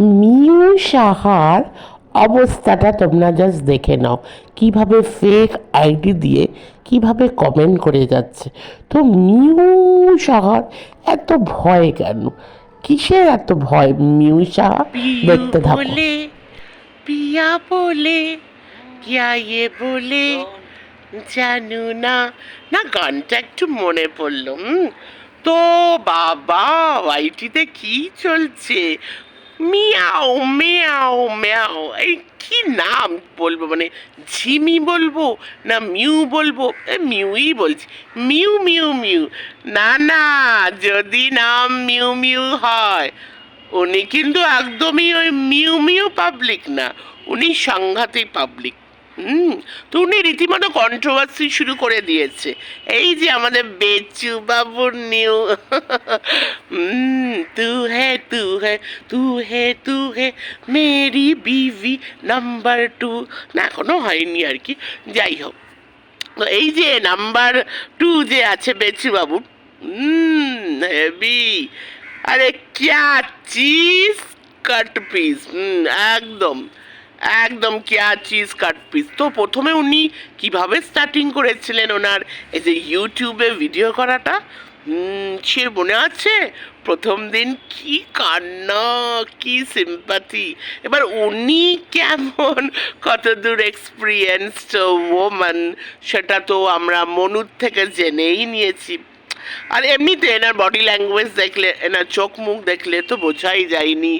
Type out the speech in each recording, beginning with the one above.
Mu সাহার অবস্থাটা তোমরা জাস্ট দেখে নাও। কীভাবে ফেক আইডি দিয়ে কীভাবে কমেন্ট করে যাচ্ছে। তো মিউ সাহার এত ভয় কেন? কিসের এত ভয় মিউ সাহা দেখতে থাকো। পিয়া বলে পিয়া ইয়ে বলে জানু না। না গানটা একটু মনে পড়ল তো বাবা ওয়াইটিতে কি চলছে? মিয়াও, মেয়াও, মিয়াও। এই কি নাম বলব? মানে ঝিমি বলব না মিউ বলব? মিউই বলছি। মিউ মিউ মিউ। না না, যদি নাম মিউ মিউ হয়, উনি কিন্তু একদমই ওই মিউ মিউ পাবলিক না। উনি সাংঘাতিক পাবলিক হুম, তো রীতিমতো কন্ট্রোভার্সি শুরু করে দিয়েছে। এই যে আমাদের বেচু বাবুর নিউ তু হে তু হে তু হে তু হে, মেরি বিভি নাম্বার টু। না, এখনও হয়নি আর কি। যাই হোক। তো এই যে নাম্বার টু যে আছে বেচু বাবু হেভি। আরে, ক্যা চিজ কাট পিস। একদম। একদম ক্যা চিজ কাট পিস। তো প্রথমে উনি কীভাবে স্টার্টিং করেছিলেন ওনার? এই যে ইউটিউবে ভিডিও করাটা? সে মনে আছে? প্রথম দিন কি কান্না, কি সিম্পাথি এবার উনি কেমন কতদূর এক্সপিরিয়েন্সড ওমান সেটা তো আমরা মনুর থেকে জেনেই নিয়েছি। আর এমনিতে এনার বডি ল্যাঙ্গুয়েজ দেখলে, এনার চোখ মুখ দেখলে তো বোঝাই যায়নি।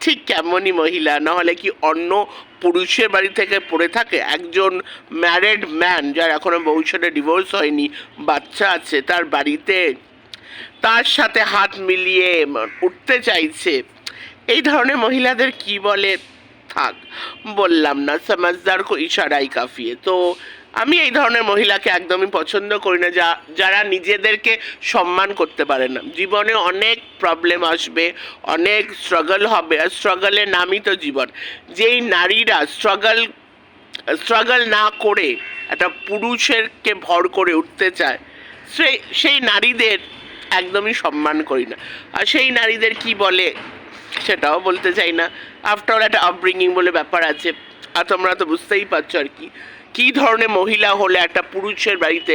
ঠিক কেমনই মহিলা, নাহলে কি অন্য পুরুষের বাড়ি থেকে পড়ে থাকে? একজন ম্যারেড ম্যান যার এখনও ভবিষ্যতে ডিভোর্স হয়নি, বাচ্চা আছে, তার বাড়িতে তার সাথে হাত মিলিয়ে উঠতে চাইছে। এই ধরনের মহিলাদের কি বলে? থাক, বললাম না, সমাজদার ইশারাই কাফিয়ে। তো আমি এই ধরনের মহিলাকে একদমই পছন্দ করি না, যা, যারা নিজেদেরকে সম্মান করতে পারে না। জীবনে অনেক প্রবলেম আসবে, অনেক স্ট্রাগল হবে, আর স্ট্রাগলের নামই তো জীবন। যেই নারীরা স্ট্রাগল স্ট্রাগল না করে একটা পুরুষেরকে ভর করে উঠতে চায়, সেই সেই নারীদের একদমই সম্মান করি না। আর সেই নারীদের কি বলে সেটাও বলতে চাই না। আফটার একটা আপব্রিঙ্গিং বলে ব্যাপার আছে, আর তোমরা তো বুঝতেই পারছ আর কি। কী ধরনের মহিলা হলে একটা পুরুষের বাড়িতে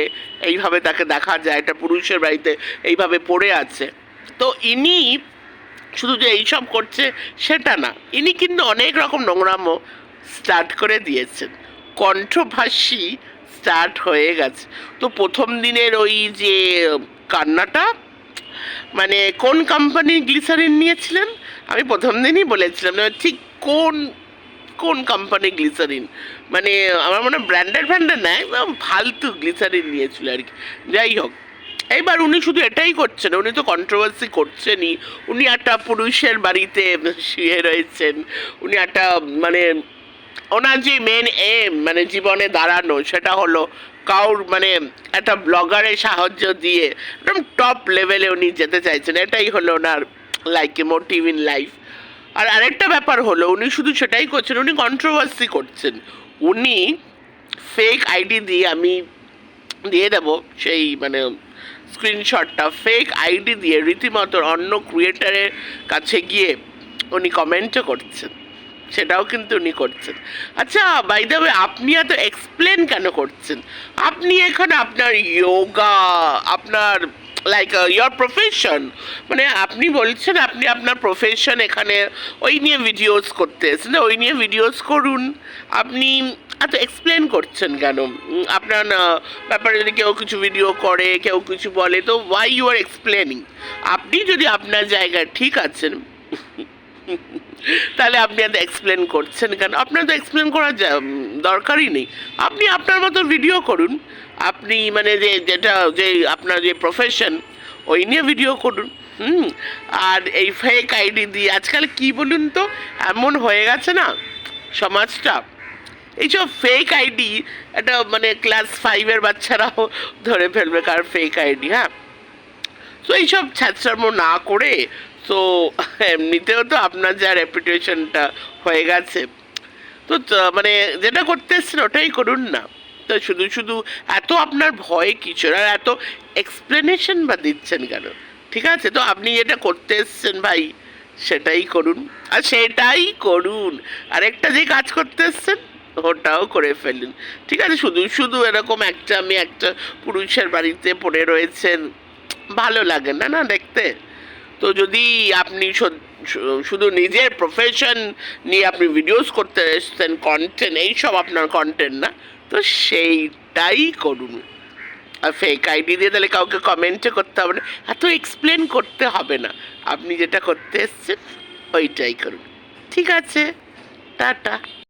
এইভাবে তাকে দেখা যায়, একটা পুরুষের বাড়িতে এইভাবে পড়ে আছে? তো ইনি শুধু যে এইসব করছে সেটা না, ইনি কিন্তু অনেক রকম নোংরামো স্টার্ট করে দিয়েছেন। কণ্ঠভাষী স্টার্ট হয়ে গেছে। তো প্রথম দিনের ওই যে কান্নাটা মানে কোন কোম্পানির গ্লিসারিন নিয়েছিলেন? আমি প্রথম দিনই বলেছিলাম ঠিক কোন কোন কোম্পানি গ্লিসারিন মানে আমার মনে হয় ব্র্যান্ডেড ফ্র্যান্ডেড না, একদম ফালতু গ্লিসারিন নিয়েছিল আর কি। যাই হোক, এইবার উনি শুধু এটাই করছেন, উনি তো কন্ট্রোভার্সি করছেনই। উনি একটা পুরুষের বাড়িতে শুয়ে রয়েছেন, উনি একটা মানে ওনার যে মেন এম মানে জীবনে দাঁড়ানো, সেটা হলো কাউর মানে একটা ব্লগারের সাহায্য দিয়ে একদম টপ লেভেলে উনি যেতে চাইছেন। এটাই হলো ওনার লাইক মোটিভ ইন লাইফ আর আরেকটা ব্যাপার হলো, উনি শুধু সেটাই করছেন, উনি কন্ট্রোভার্সি করছেন। উনি ফেক আইডি দিয়ে আমি দিয়ে দেবো সেই মানে স্ক্রিনশটটা ফেক আইডি দিয়ে রীতিমতো অন্য ক্রিয়েটারের কাছে গিয়ে উনি কমেন্টও করছেন। সেটাও কিন্তু উনি করছেন। আচ্ছা বাই দ্য আপনি এত এক্সপ্লেন কেন করছেন? আপনি এখানে আপনার ইয়োগা আপনার লাইক ইয়োর প্রফেশন মানে আপনি বলছেন আপনি আপনার প্রফেশন এখানে ওই নিয়ে ভিডিওস করতে এসেছেন ওই নিয়ে ভিডিওস করুন। আপনি এত এক্সপ্লেন করছেন কেন? আপনার ব্যাপারে যদি কেউ কিছু ভিডিও করে, কেউ কিছু বলে, তো ওয়াই ইউ আর এক্সপ্লেনিং আপনি যদি আপনার জায়গায় ঠিক আছেন তাহলে আপনি এত এক্সপ্লেন করছেন কেন? আপনার তো এক্সপ্লেন করার দরকারই নেই। আপনি আপনার মতো ভিডিও করুন। আপনি মানে যে যেটা যে আপনার যে প্রফেশন ওই নিয়ে ভিডিও করুন। হুম? আর এই ফেক আইডি দিয়ে আজকাল কি বলুন তো? এমন হয়ে গেছে না সমাজটা। এইসব ফেক আইডি একটা মানে ক্লাস ফাইভের বাচ্চারাও ধরে ফেলবে কার ফেক আইডি হ্যাঁ? তো এইসব ছ্যাঁচড়ামো না করে তো এমনিতেও তো আপনার যা রেপুটেশনটা হয়ে গেছে। তো মানে যেটা করতে এসছেন ওটাই করুন না। তো শুধু শুধু এত আপনার ভয় কিছু আর এত এক্সপ্লেনেশন বা দিচ্ছেন কেন? ঠিক আছে? তো আপনি যেটা করতে এসছেন ভাই, সেটাই করুন। আর সেটাই করুন। আরেকটা যে কাজ করতে এসছেন, ওটাও করে ফেলুন। ঠিক আছে? শুধু শুধু এরকম একটা, আমি একটা পুরুষের বাড়িতে পড়ে রয়েছেন, ভালো লাগে না না দেখতে? তো যদি আপনি শুধু নিজের প্রফেশন নিয়ে আপনি ভিডিওস করতে এসছেন কন্টেন্ট এইসব আপনার কন্টেন্ট না, তো সেইটাই করুন। আর ফেক আইডি দিয়ে তাহলে কাউকে কমেন্টে করতে হবে না এত এক্সপ্লেন করতে হবে না। আপনি যেটা করতে এসছেন, ওইটাই করুন। ঠিক আছে, টাটা।